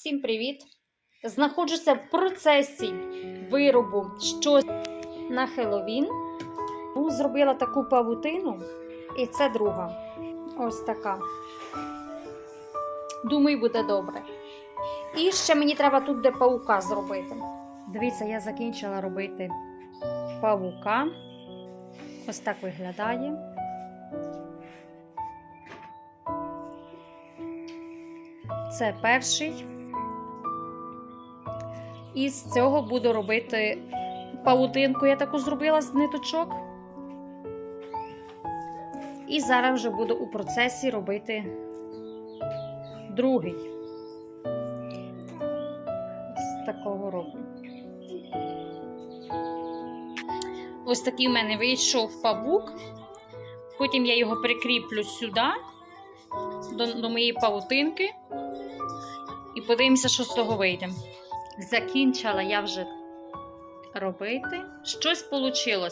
Всім привіт! Знаходжуся в процесі виробу щось на Хеллоуін. Ну, Зробила таку павутину, і це друга. Ось така. Думаю, буде добре. І ще мені треба тут де паука зробити. Дивіться, я закінчила робити павука. Ось так виглядає. Це перший. І з цього буду робити павутинку, я таку зробила з ниточок. І зараз вже буду у процесі робити другий. З такого року. Ось такий в мене вийшов павук. Потім я його прикріплю сюди, до, до моєї павутинки. І подивимося, що з того вийде. Закінчила я вже робити. Щось вийшло.